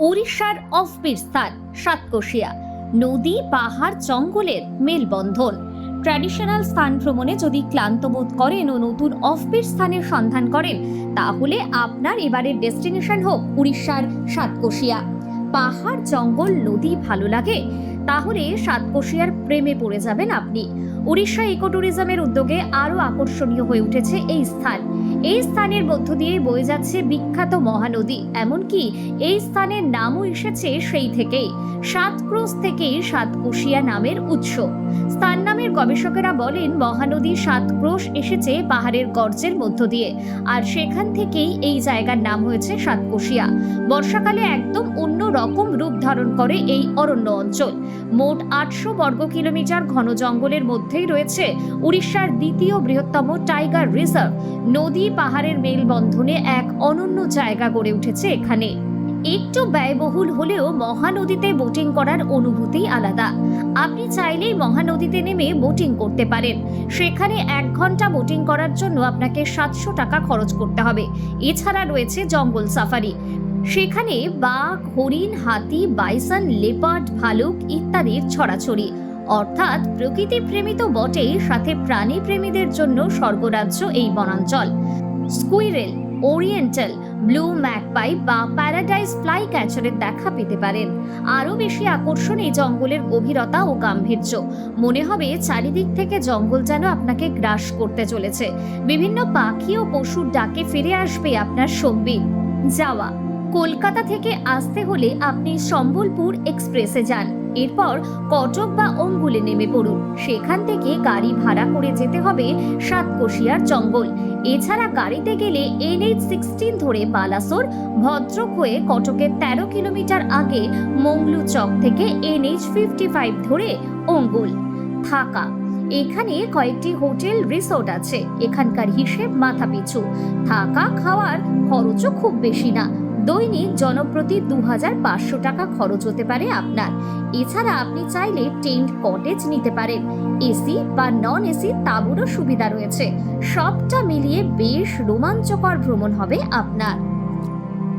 ওড়িশার অফবির স্থান সাতকোশিয়া। নদী, পাহাড়, জঙ্গলের মেলবন্ধন। ট্র্যাডিশনাল স্থান ভ্রমণে যদি ক্লান্ত বোধ করেন ও নতুন অফবির স্থানের সন্ধান করেন, তাহলে আপনার এবারের ডেস্টিনেশন হোক উড়িষ্যার সাতকোশিয়া। পাহাড়, জঙ্গল, নদী ভালো লাগে, তাহলে সাতকোশিয়ার প্রেমে পড়ে যাবেন আপনি। উড়িষ্যা ইকো ট্যুরিজমের উদ্যোগে আরও আকর্ষণীয় হয়ে উঠেছে এই স্থান। এই স্থানের মধ্য দিয়ে বয়ে যাচ্ছে বিখ্যাত মহানদী। এমনকি এই স্থানের নামও এসেছে সেই থেকেই, সাতক্রোশ থেকেই সাতকুশিয়া নামের উৎস। স্থান নামের গবেষকেরা বলেন, মহানদী সাতক্রোশ এসেছে পাহাড়ের গর্জের মধ্য দিয়ে, আর সেখান থেকেই এই জায়গার নাম হয়েছে সাতকুশিয়া। বর্ষাকালে একদম অন্য রকম রূপ ধারণ করে এই অরণ্য অঞ্চল। মোট আটশো বর্গ কিলোমিটার ঘন জঙ্গলের মধ্যেই রয়েছে উড়িষ্যার দ্বিতীয় বৃহত্তম টাইগার রিজার্ভ, নদী পাহাড়ের মেলবন্ধনে এক অনন্য জায়গা গড়ে উঠেছে এখানে। একটু ব্যয়বহুল হলেও মহানদীতে বোটিং করার অনুভূতি আলাদা। আপনি চাইলেই মহানদীতে নেমে বোটিং করতে পারেন। সেখানে এক ঘণ্টা বোটিং করার জন্য আপনাকে সাতশো টাকা খরচ করতে হবে। এছাড়া রয়েছে জঙ্গল সাফারি। সেখানে বাঘ, হরিণ, হাতি, বাইসন, লেপার্ড, ভালুক ইত্যাদির ছড়াছড়ি। অর্থাৎ প্রকৃতি প্রেমী তো বটেই, সাথে প্রাণী প্রেমীদের জন্য স্বর্গরাজ্য এই বনাঞ্চল। স্কুইরেল, ওরিয়েন্টাল, ব্লু ম্যাকপাই বা প্যারাডাইজ ফ্লাই ক্যাচারের দেখা পেতে পারেন। আরও বেশি আকর্ষণ এই জঙ্গলের গভীরতা ও গাম্ভীর্য। মনে হবে চারিদিক থেকে জঙ্গল যেন আপনাকে গ্রাস করতে চলেছে। বিভিন্ন পাখি ও পশুর ডাকে ফিরে আসবে আপনার সঙ্গী যাওয়া। কলকাতা থেকে আসতে হলে আপনি সম্বলপুর এক্সপ্রেসে যান। এরপর কটক বা অঙ্গুলে নেমে পড়ুন। সেখান থেকে গাড়ি ভাড়া করে যেতে হবে সাতকোশিয়ার জঙ্গল। এছাড়া গাড়িতে গেলে এনএইচ সিক্সটিন ধরে বালাসোর, ভদ্রক হয়ে কটকের তেরো কিলোমিটার আগে মংলু চক থেকে এনএইচ ফিফটি ফাইভ ধরে অঙ্গুল। থাকা এখানে কয়েকটি হোটেল, রিসোর্ট আছে। এখানকার হিসেব মাথা পিছু থাকা খাওয়ার খরচও খুব বেশি না। দৈনিক জনপ্রতি দু হাজার পাঁচশো টাকা খরচ হতে পারে আপনার। এছাড়া আপনি চাইলে টেন্ট, কটেজ নিতে পারেন। এসি বা নন এসি তাঁবুরও সুবিধা রয়েছে। সবটা মিলিয়ে বেশ রোমাঞ্চকর ভ্রমণ হবে আপনার।